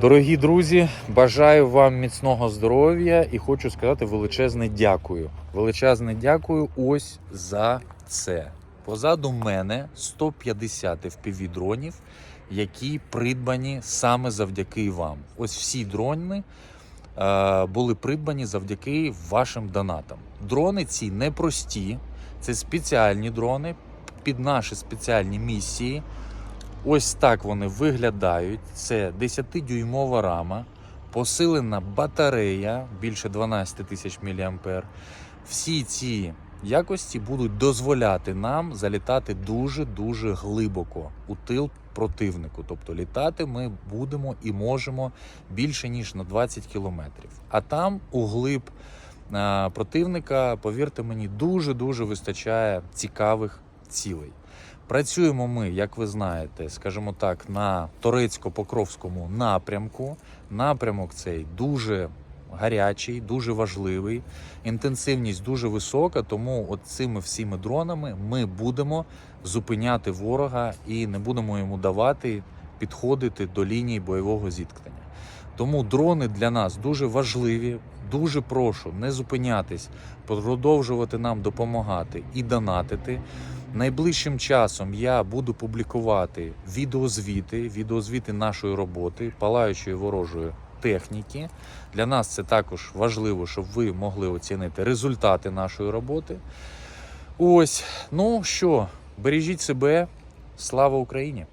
Дорогі друзі, бажаю вам міцного здоров'я і хочу сказати величезне дякую. Величезне дякую ось за це. Позаду мене 150 FPV дронів, які придбані саме завдяки вам. Ось всі дрони е, були придбані завдяки вашим донатам. Дрони ці непрості, це спеціальні дрони під наші спеціальні місії. Ось так вони виглядають. Це 10-дюймова рама, посилена батарея більше 12 тисяч мА. Всі ці якості будуть дозволяти нам залітати дуже-дуже глибоко у тил противнику. Тобто літати ми будемо і можемо більше ніж на 20 кілометрів. А там у глиб е, противника, повірте мені, дуже-дуже вистачає цікавих цілей. Працюємо ми, як ви знаєте, скажімо так, на Торецько-Покровському напрямку. Напрямок цей дуже гарячий, дуже важливий, інтенсивність дуже висока. Тому от цими всіми дронами ми будемо зупиняти ворога і не будемо йому давати підходити до лінії бойового зіткнення. Тому дрони для нас дуже важливі. Дуже прошу не зупинятись, продовжувати нам допомагати і донатити. Найближчим часом я буду публікувати відеозвіти, відеозвіти нашої роботи, палаючої ворожої техніки. Для нас це також важливо, щоб ви могли оцінити результати нашої роботи. Ось, ну що, бережіть себе, слава Україні!